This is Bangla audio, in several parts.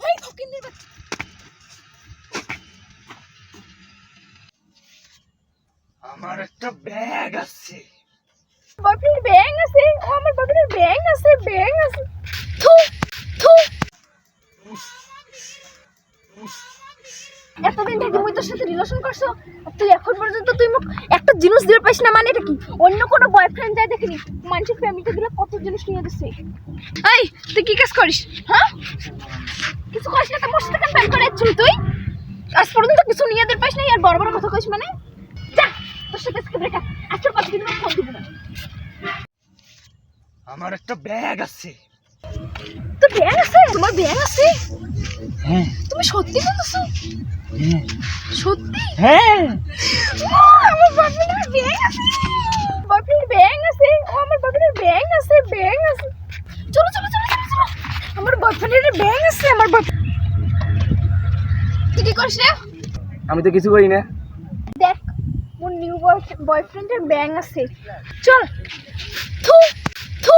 এই ফকিন্নির বাচ্চা আমার একটা ব্যাগ আছে। বাপের ব্যাগ আছে ও আমার বাপের ব্যাগ আছে ব্যাগ আছে থু থু এতদিন থেকে মুই তোর সাথে রিলেশন করছ তুই এখন পর্যন্ত তুই মোক একটা জিনিস দিয়ে পাইস না মানে এটা কি? অন্য কোনো বয়ফ্রেন্ড যায় দেখিনি মানুষের ফ্যামিলিতে গেলে কত জিনিস নিয়ে দিচ্ছে এই তুই কি কাজ করিস? হ্যাঁ? কিছু করিস না তো মোর সাথে কেন করে যাচ্ছিস তুই। আজ পর্যন্ত কিছু নিয়ে দিয়ে পাইস না আর বড় বড় কথা কইস মানে। যা তোর সাথে আজকে ব্রেকআপ আজকের কথা কিন্তু ফোন দিব না? আমার একটা ব্যাগ আছে। তো ব্যাং আছে? তোমার ব্যাং আছে? হ্যাঁ। তুমি সত্যি বলছো? সত্যি? হ্যাঁ। আমার বয়ফ্রেন্ডের ব্যাং আছে। বয়ফ্রেন্ডের ব্যাং আছে। ও আমার বয়ফ্রেন্ডের ব্যাং আছে ব্যাং আছে। চলো চলো চলো চলো চলো। আমার বয়ফ্রেন্ডের ব্যাং আছে আমার তুই কি করিস রে? আমি তো কিছু করি না। দেখ মোর নিউ বয়ফ্রেন্ডের ব্যাং আছে। চল। থু থু।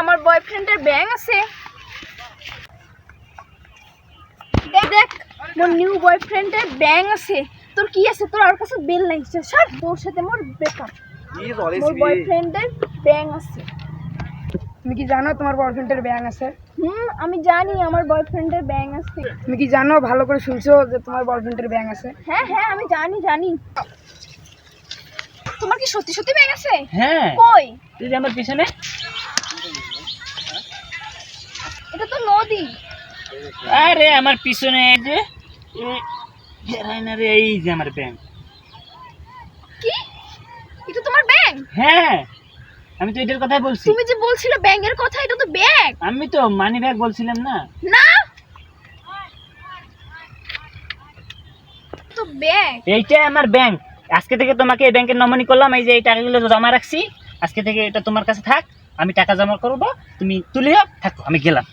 আমার বয়ফ্রেন্ডের ব্যাং আছে। দেখ দেখ মোর নিউ বয়ফ্রেন্ডের ব্যাং আছে। তোর কি আছে? তোর আর কাছে বেল লাগছে সর। তোর সাথে মোর ব্রেকআপ মোর বয়ফ্রেন্ডের ব্যাং আছে। তুমি কি জানো তোমার বয়ফ্রেন্ডের ব্যাং আছে? হুম আমি জানি আমার বয়ফ্রেন্ডের ব্যাং আছে। তুমি কি জানো ভালো করে শুনছো যে তোমার বয়ফ্রেন্ডের ব্যাং আছে? হ্যাঁ হ্যাঁ আমি জানি জানি। তোমার কি সত্যি সত্যি ব্যাং আছে হ্যাঁ। কই? তুই যে আমার পিছনে? এটা তো নদী। আরে আমার পিছনে এই যে রে এই যে আমার ব্যাগ কি? এটা তোমার হ্যাঁ। আমি তো এটার কথাই বলছি। তুমি যে বলছিলে ব্যাঙের কথা এটা তো ব্যাগ আমি তো মানি ব্যাগ বলছিলাম না। না। তো ব্যাগ এইটা আমার ব্যাংক আজকে থেকে তোমাকে এই ব্যাংকের নমনি করলাম, এই যে এই টাকাগুলো জমা রাখছি, আজকে থেকে এটা তোমার কাছে থাক, আমি টাকা জমা করব, তুমি তুলিও, থাকো, আমি গেলাম।